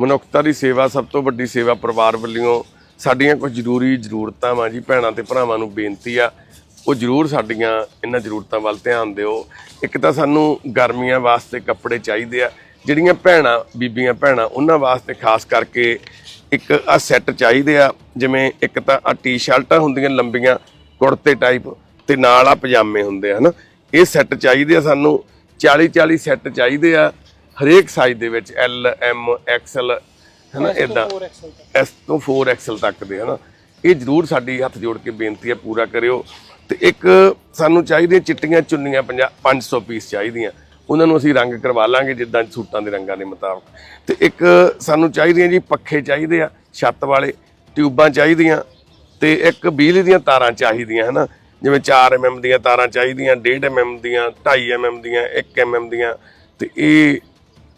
ਮਨੁੱਖਤਾ ਦੀ ਸੇਵਾ ਸਭ ਤੋਂ ਵੱਡੀ ਸੇਵਾ ਪਰਿਵਾਰ ਵੱਲੋਂ ਸਾਡੀਆਂ ਕੁਝ ਜ਼ਰੂਰੀ ਜ਼ਰੂਰਤਾਂ ਵਾਂ ਜੀ, ਭੈਣਾਂ ਤੇ ਭਰਾਵਾਂ ਨੂੰ ਬੇਨਤੀ ਆ। ਉਹ ਜ਼ਰੂਰ ਸਾਡੀਆਂ ਇਹਨਾਂ ਜ਼ਰੂਰਤਾਂ ਵੱਲ ਧਿਆਨ ਦਿਓ। ਇੱਕ ਤਾਂ ਸਾਨੂੰ ਗਰਮੀਆਂ ਵਾਸਤੇ ਕੱਪੜੇ ਚਾਹੀਦੇ ਆ। ਜਿਹੜੀਆਂ ਭੈਣਾਂ, ਬੀਬੀਆਂ ਭੈਣਾਂ, ਉਹਨਾਂ ਵਾਸਤੇ ਖਾਸ ਕਰਕੇ ਇੱਕ ਆ ਸੈੱਟ ਚਾਹੀਦੇ ਆ। ਜਿਵੇਂ ਇੱਕ ਤਾਂ ਆ ਟੀ-ਸ਼ਰਟਾਂ ਹੁੰਦੀਆਂ ਲੰਬੀਆਂ, ਕੁੜਤੇ ਟਾਈਪ ਤੇ ਨਾਲ ਆ ਪਜਾਮੇ ਹੁੰਦੇ ਆ, ਹਨਾ। ਇਹ ਸੈੱਟ ਚਾਹੀਦੇ ਆ ਸਾਨੂੰ। 40 40 ਸੈੱਟ ਚਾਹੀਦੇ ਆ। ਹਰੇਕ ਸਾਈਜ਼ ਦੇ ਵਿੱਚ ਐਲ ਐਮ ਐਕਸਲ ਹਨਾ ਇਦਾਂ ਐਸ ਤੋਂ 4 ਐਕਸਲ ਤੱਕ ਦੇ ਹਨਾ। ਇਹ ਜ਼ਰੂਰ ਸਾਡੀ ਹੱਥ ਜੋੜ ਕੇ ਬੇਨਤੀ ਹੈ ਪੂਰਾ ਕਰਿਓ। ਤੇ ਇੱਕ ਸਾਨੂੰ ਚਾਹੀਦੀਆਂ ਚਿੱਟੀਆਂ ਚੁੰਨੀਆਂ 500 ਪੀਸ ਚਾਹੀਦੀਆਂ। ਉਹਨਾਂ ਨੂੰ ਅਸੀਂ ਰੰਗ ਕਰਵਾ ਲਾਂਗੇ ਜਿੱਦਾਂ ਸੂਟਾਂ ਦੇ ਰੰਗਾਂ ਦੇ ਮੁਤਾਬਕ। ਤੇ ਇੱਕ ਸਾਨੂੰ ਚਾਹੀਦੀਆਂ ਜੀ ਪੱਖੇ ਚਾਹੀਦੇ ਆ ਛੱਤ ਵਾਲੇ ਟਿਊਬਾਂ ਚਾਹੀਦੀਆਂ। ਤੇ ਇੱਕ ਬਿਜਲੀ ਦੀਆਂ ਤਾਰਾਂ ਚਾਹੀਦੀਆਂ ਹਨਾ। ਜਿਵੇਂ 4 mm ਦੀਆਂ ਤਾਰਾਂ ਚਾਹੀਦੀਆਂ 1.5 mm ਦੀਆਂ 2.5 mm ਦੀਆਂ 1 mm ਦੀਆਂ। ਤੇ ਇਹ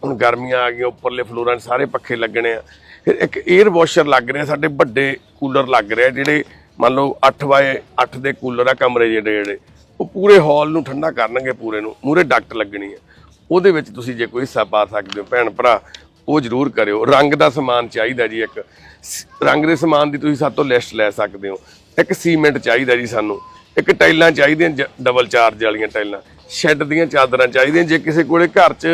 ਹੁਣ ਗਰਮੀਆਂ ਆ ਗਈਆਂ, ਉੱਪਰਲੇ ਫਲੋਰਾਂ 'ਚ ਸਾਰੇ ਪੱਖੇ ਲੱਗਣੇ ਆ। ਫਿਰ ਇੱਕ 에ਅਰ ਵਾਸ਼ਰ ਲੱਗ ਰਿਹਾ, ਸਾਡੇ ਵੱਡੇ ਕੂਲਰ ਲੱਗ ਰਿਹਾ, ਜਿਹੜੇ ਮੰਨ ਲਓ 8 ਬਾਏ 8 ਦੇ ਕੂਲਰ ਆ ਕਮਰੇ ਜਿਹੜੇ ਜਿਹੜੇ, ਉਹ ਪੂਰੇ ਹਾਲ ਨੂੰ ਠੰਡਾ ਕਰਨਗੇ ਪੂਰੇ ਨੂੰ ਮੂਰੇ ਡਕਟ ਲੱਗਣੀ ਹੈ ਉਹਦੇ ਵਿੱਚ ਤੁਸੀਂ ਜੇ ਕੋਈ ਹਿੱਸਾ ਪਾ ਸਕਦੇ ਹੋ, ਭੈਣ ਭਰਾ, ਉਹ ਜ਼ਰੂਰ ਕਰਿਓ। ਰੰਗ ਦਾ ਸਮਾਨ ਚਾਹੀਦਾ ਜੀ ਇੱਕ। ਰੰਗ ਦੇ ਸਮਾਨ ਦੀ ਤੁਸੀਂ ਸਾਡੇ ਤੋਂ ਲਿਸਟ ਲੈ ਸਕਦੇ ਹੋ। ਇੱਕ ਸੀਮੈਂਟ ਚਾਹੀਦਾ ਜੀ ਸਾਨੂੰ। ਇੱਕ ਟਾਈਲਾਂ ਚਾਹੀਦੀਆਂ, ਜ- ਡਬਲ ਚਾਰਜ ਵਾਲੀਆਂ ਟਾਈਲਾਂ। ਸ਼ੈੱਡ ਦੀਆਂ ਚਾਦਰਾਂ ਚਾਹੀਦੀਆਂ, ਜੇ ਕਿਸੇ ਕੋਲੇ ਘਰ 'ਚ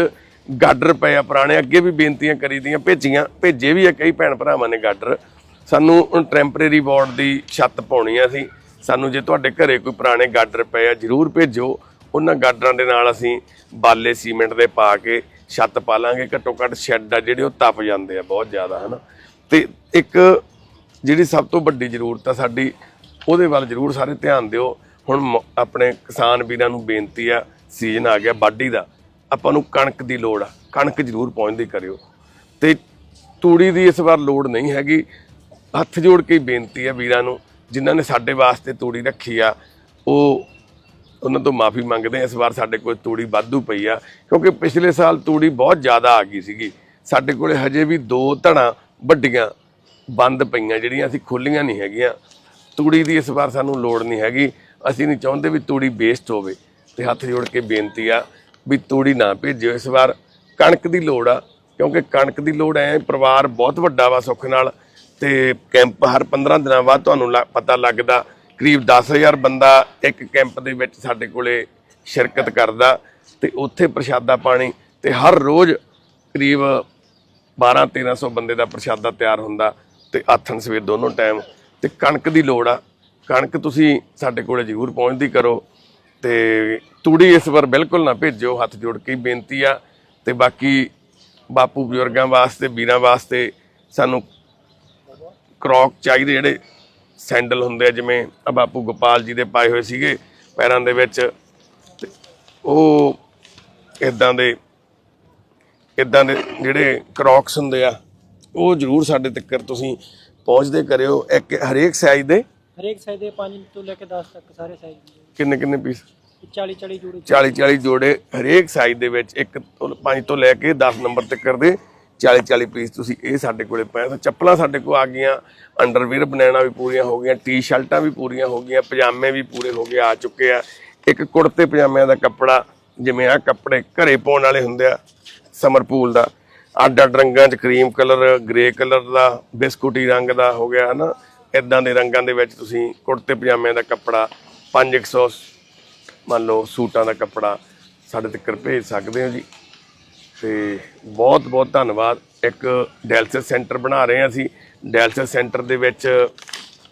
ਗਾਡਰ ਪਏ ਆ ਪੁਰਾਣੇ, ਅੱਗੇ ਵੀ ਬੇਨਤੀਆਂ ਕਰੀਦੀਆਂ ਭੇਜੀਆਂ, ਭੇਜੇ ਵੀ ਆ ਕਈ ਭੈਣ ਭਰਾਵਾਂ ਨੇ ਗਾਡਰ। ਸਾਨੂੰ ਟੈਂਪਰੇਰੀ ਵਾਰਡ ਦੀ ਛੱਤ ਪਾਉਣੀ ਆ ਸੀ ਸਾਨੂੰ ਜੇ ਤੁਹਾਡੇ ਘਰੇ ਕੋਈ ਪੁਰਾਣੇ ਗਾਡਰ ਪਏ ਆ, ਜਰੂਰ ਭੇਜੋ। ਉਹਨਾਂ ਗਾਡਰਾਂ ਦੇ ਨਾਲ ਅਸੀਂ ਬਾਲੇ ਸੀਮੈਂਟ ਦੇ ਪਾ ਕੇ ਛੱਤ ਪਾ ਲਾਂਗੇ। ਘੱਟੋ ਘੱਟ ਸ਼ੈੱਡ ਆ ਜਿਹੜੇ ਉਹ ਤਪ ਜਾਂਦੇ ਆ ਬਹੁਤ ਜ਼ਿਆਦਾ, ਹਨਾ। ਤੇ ਇੱਕ ਜਿਹੜੀ ਸਭ ਤੋਂ ਵੱਡੀ ਜ਼ਰੂਰਤ ਆ ਸਾਡੀ, ਉਹਦੇ ਵੱਲ ਜ਼ਰੂਰ ਸਾਰੇ ਧਿਆਨ ਦਿਓ। ਹੁਣ ਮ- ਆਪਣੇ ਕਿਸਾਨ ਵੀਰਾਂ ਨੂੰ ਬੇਨਤੀ ਆ, ਸੀਜ਼ਨ ਆ ਗਿਆ ਵਾਢੀ ਦਾ। ਆਪਾਂ ਨੂੰ ਕਣਕ ਦੀ ਲੋੜ ਆ। ਕਣਕ ਜ਼ਰੂਰ ਪਹੁੰਚਦੀ ਕਰਿਓ। ਤੇ ਤੂੜੀ ਦੀ ਇਸ ਵਾਰ ਲੋੜ ਨਹੀਂ ਹੈਗੀ। ਹੱਥ ਜੋੜ ਕੇ ਬੇਨਤੀ ਆ ਵੀਰਾਂ ਨੂੰ, ਜਿਨ੍ਹਾਂ ਨੇ ਸਾਡੇ ਵਾਸਤੇ ਤੂੜੀ ਰੱਖੀ ਆ, ਉਹ ਉਹਨਾਂ ਤੋਂ ਮਾਫੀ ਮੰਗਦੇ ਆ। ਇਸ ਵਾਰ ਸਾਡੇ ਕੋਲ ਤੂੜੀ ਵਾਧੂ ਪਈ ਆ, ਕਿਉਂਕਿ ਪਿਛਲੇ ਸਾਲ ਤੂੜੀ ਬਹੁਤ ਜ਼ਿਆਦਾ ਆ ਗਈ ਸੀਗੀ। ਸਾਡੇ ਕੋਲੇ ਹਜੇ ਵੀ ਦੋ ਧੜਾਂ ਵੱਡੀਆਂ ਬੰਦ ਪਈਆਂ, ਜਿਹੜੀਆਂ ਅਸੀਂ ਖੋਲੀਆਂ ਨਹੀਂ ਹੈਗੀਆਂ। ਤੂੜੀ ਦੀ ਇਸ ਵਾਰ ਸਾਨੂੰ ਲੋੜ ਨਹੀਂ ਹੈਗੀ। ਅਸੀਂ ਨਹੀਂ ਚਾਹੁੰਦੇ ਵੀ ਤੂੜੀ ਵੇਸਟ ਹੋਵੇ। ਤੇ ਹੱਥ ਜੋੜ ਕੇ ਬੇਨਤੀ ਆ ਵੀ ਤੂੜੀ ਨਾ ਭੇਜਿਓ। ਇਸ ਵਾਰ ਕਣਕ ਦੀ ਲੋੜ ਆ, ਕਿਉਂਕਿ ਕਣਕ ਦੀ ਲੋੜ ਐ, ਪਰਿਵਾਰ ਬਹੁਤ ਵੱਡਾ ਵਾ ਸੁੱਖ ਨਾਲ, ਤੇ ਕੈਂਪ ਹਰ 15 ਦਿਨਾਂ ਬਾਅਦ ਤੁਹਾਨੂੰ ਲ- ਪਤਾ ਲੱਗਦਾ, ਕਰੀਬ 10000 ਬੰਦਾ ਇੱਕ ਕੈਂਪ ਦੇ ਵਿੱਚ ਸਾਡੇ ਕੋਲੇ ਸ਼ਿਰਕਤ ਕਰਦਾ, ਤੇ ਉੱਥੇ ਪ੍ਰਸ਼ਾਦਾ ਪਾਣੀ, ਤੇ ਹਰ ਰੋਜ਼ ਕਰੀਬ 12 1300 ਬੰਦੇ ਦਾ ਪ੍ਰਸ਼ਾਦਾ ਤਿਆਰ ਹੁੰਦਾ, ਤੇ ਆਥਣ ਸਵੇਰ ਦੋਨੋਂ ਟਾਈਮ ਤੇ ਕਣਕ ਦੀ ਲੋੜ ਆ। ਕਣਕ ਤੁਸੀਂ ਸਾਡੇ ਕੋਲੇ ਜ਼ਰੂਰ ਪਹੁੰਚਦੀ ਕਰੋ ਤੇ ਤੂੜੀ ਇਸ ਵਾਰ ਬਿਲਕੁਲ ਨਾ ਭੇਜਿਓ, ਹੱਥ ਜੋੜ ਕੇ ਬੇਨਤੀ ਆ। ਤੇ ਬਾਕੀ ਬਾਪੂ ਬਜ਼ੁਰਗਾਂ ਵਾਸਤੇ, ਵੀਰਾਂ ਵਾਸਤੇ ਸਾਨੂੰ ਕ੍ਰੌਕ ਚਾਹੀਦੇ ਜਿਹੜੇ ਸੈਂਡਲ ਹੁੰਦੇ ਆ, ਜਿਵੇਂ ਆ ਬਾਪੂ ਗੋਪਾਲ ਜੀ ਦੇ ਪਾਏ ਹੋਏ ਸੀਗੇ ਪੈਰਾਂ ਦੇ ਵਿੱਚ। ਤੇ ਉਹ ਇਦਾਂ ਦੇ ਇਦਾਂ ਦੇ ਜਿਹੜੇ ਕ੍ਰੌਕਸ ਹੁੰਦੇ ਆ, ਉਹ ਜ਼ਰੂਰ ਸਾਡੇ ਤੱਕ ਤੁਸੀਂ ਪਹੁੰਚਦੇ ਕਰਿਓ। ਇੱਕ ਹਰੇਕ ਸਾਈਜ਼ ਦੇ ਹਰੇਕ ਸਾਈਜ਼ ਦੇ 5 ਤੋਂ ਲੈ ਕੇ 10 ਤੱਕ ਸਾਰੇ ਸਾਈਜ਼ ਕਿੰਨੇ ਕਿੰਨੇ ਪੀਸ? 40 40 ਜੋੜੇ। 40 40 ਜੋੜੇ ਹਰੇਕ ਸਾਈਜ਼ ਦੇ ਵਿੱਚ ਇੱਕ ਤੋਂ 5 ਤੋਂ ਲੈ ਕੇ 10 ਨੰਬਰ ਤੱਕ ਦੇ 40 40 ਪੀਸ ਤੁਸੀਂ ਇਹ ਸਾਡੇ ਕੋਲੇ ਪਏ ਤਾਂ ਚੱਪਲਾਂ ਸਾਡੇ ਕੋਲ ਆ ਗਈਆਂ ਅੰਡਰਵੇਅਰ ਬਨਾਣਾ ਵੀ ਪੂਰੀਆਂ ਹੋ ਗਈਆਂ ਟੀ-ਸ਼ਰਟਾਂ ਵੀ ਪੂਰੀਆਂ ਹੋ ਗਈਆਂ ਪਜਾਮੇ ਵੀ ਪੂਰੇ ਹੋ ਗਏ ਆ ਚੁੱਕੇ ਆ। ਇੱਕ ਕੁੜਤੇ ਪਜਾਮਿਆਂ ਦਾ ਕੱਪੜਾ ਜਿਵੇਂ ਆ ਕੱਪੜੇ ਘਰੇ ਪਾਉਣ ਵਾਲੇ ਹੁੰਦੇ ਆ ਸਮਰ ਪੂਲ ਦਾ। ਅੱਡ ਅੱਡ ਰੰਗਾਂ 'ਚ ਕਰੀਮ ਕਲਰ ਗ੍ਰੇ ਕਲਰ ਦਾ ਬਿਸਕੁਟੀ ਰੰਗ ਦਾ ਹੋ ਗਿਆ ਹਨਾ? ਇਦਾਂ ਦੇ ਰੰਗਾਂ ਦੇ ਵਿੱਚ ਤੁਸੀਂ ਕੁੜਤੇ ਪਜਾਮਿਆਂ ਦਾ ਕੱਪੜਾ 5100 ਮੰਨ ਲਓ ਸੂਟਾਂ ਦਾ ਕੱਪੜਾ ਸਾਡੇ ਤੱਕ ਭੇਜ ਸਕਦੇ ਹੋ ਜੀ। ਤੇ ਬਹੁਤ ਬਹੁਤ ਧੰਨਵਾਦ। ਇੱਕ ਡੈਲਸਿਸ ਸੈਂਟਰ ਬਣਾ ਰਹੇ ਹਾਂ ਅਸੀਂ। ਡੈਲਸਿਸ ਸੈਂਟਰ ਦੇ ਵਿੱਚ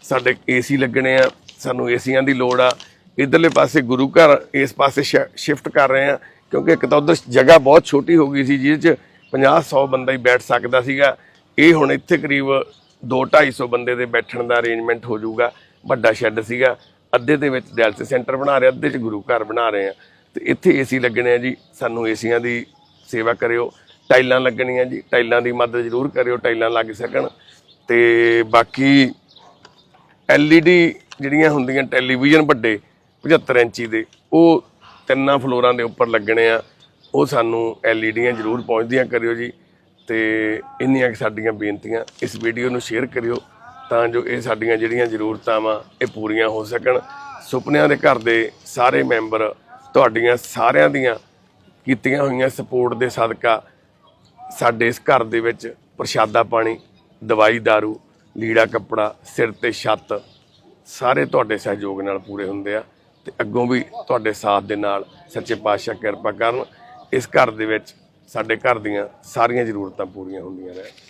ਸਾਡੇ ਏਸੀ ਲੱਗਣੇ ਆ। ਸਾਨੂੰ ਏਸੀਆਂ ਦੀ ਲੋੜ ਆ। ਇਧਰਲੇ ਪਾਸੇ ਗੁਰੂ ਘਰ, ਇਸ ਪਾਸੇ ਸ਼ਿਫਟ ਕਰ ਰਹੇ ਆ ਕਿਉਂਕਿ ਇੱਕ ਤਾਂ ਉਧਰ ਜਗ੍ਹਾ ਬਹੁਤ ਛੋਟੀ ਹੋ ਗਈ ਸੀ, ਜਿਹਦੇ ਚ 50 100 ਬੰਦਾ ਹੀ ਬੈਠ ਸਕਦਾ ਸੀਗਾ। ਇਹ ਹੁਣ ਇੱਥੇ ਕਰੀਬ 2 250 ਬੰਦੇ ਦੇ ਬੈਠਣ ਦਾ ਅਰੇਂਜਮੈਂਟ ਹੋ ਜਾਊਗਾ। ਵੱਡਾ ਸ਼ੈੱਡ ਸੀਗਾ। ਅੱਧੇ ਦੇ ਵਿੱਚ ਡੈਲਸਿਸ ਸੈਂਟਰ ਬਣਾ ਰਹੇ, ਅੱਧੇ ਚ ਗੁਰੂ ਘਰ ਬਣਾ ਰਹੇ ਆ ਤੇ ਇੱਥੇ ਏਸੀ ਲੱਗਣੇ ਆ ਜੀ, ਸਾਨੂੰ ਏਸੀਆਂ ਦੀ ਸੇਵਾ ਕਰਿਓ, ਟਾਈਲਾਂ ਲੱਗਣੀਆਂ ਜੀ, ਟਾਈਲਾਂ ਦੀ ਮਦਦ ਜ਼ਰੂਰ ਕਰਿਓ, ਟਾਈਲਾਂ ਲੱਗ ਸਕਣ। ਤੇ ਬਾਕੀ LED ਜਿਹੜੀਆਂ ਹੁੰਦੀਆਂ, ਟੈਲੀਵਿਜ਼ਨ ਵੱਡੇ 75 ਇੰਚੀ ਦੇ, ਉਹ ਤਿੰਨਾਂ ਫਲੋਰਾਂ ਦੇ ਉੱਪਰ ਲੱਗਣੇ ਆ। ਉਹ ਸਾਨੂੰ LEDਆਂ ਜ਼ਰੂਰ ਪਹੁੰਚਦੀਆਂ ਕਰਿਓ ਜੀ। ਤੇ ਇੰਨੀਆਂ ਕੁ ਸਾਡੀਆਂ ਬੇਨਤੀਆਂ, ਇਸ ਵੀਡੀਓ ਨੂੰ ਸ਼ੇਅਰ ਕਰਿਓ। ਤਾਂ ਜੋ ਇਹ ਸਾਡੀਆਂ ਜਿਹੜੀਆਂ ਜ਼ਰੂਰਤਾਂ ਵਾ ਇਹ ਪੂਰੀਆਂ ਹੋ ਸਕਣ। ਸੁਪਨਿਆਂ ਦੇ ਘਰ ਦੇ ਸਾਰੇ ਮੈਂਬਰ ਤੁਹਾਡੀਆਂ ਸਾਰਿਆਂ ਦੀਆਂ ਕੀਤੀਆਂ ਹੋਈਆਂ ਸਪੋਰਟ ਦੇ ਸਦਕਾ ਸਾਡੇ ਇਸ ਘਰ ਦੇ ਵਿੱਚ ਪ੍ਰਸ਼ਾਦਾ ਪਾਣੀ, ਦਵਾਈ ਦਾਰੂ ਲੀੜਾ ਕੱਪੜਾ, ਸਿਰ ਤੇ ਛੱਤ ਸਾਰੇ ਤੁਹਾਡੇ ਸਹਿਯੋਗ ਨਾਲ ਪੂਰੇ ਹੁੰਦੇ ਆ ਤੇ ਅੱਗੋਂ ਵੀ ਤੁਹਾਡੇ ਸਾਥ ਦੇ ਨਾਲ ਸੱਚੇ ਪਾਤਸ਼ਾਹ ਕਿਰਪਾ ਕਰਨ। ਇਸ ਘਰ ਦੇ ਵਿੱਚ ਸਾਡੇ ਘਰ ਦੀਆਂ ਸਾਰੀਆਂ ਜ਼ਰੂਰਤਾਂ ਪੂਰੀਆਂ ਹੁੰਦੀਆਂ ਰਹਿਣ।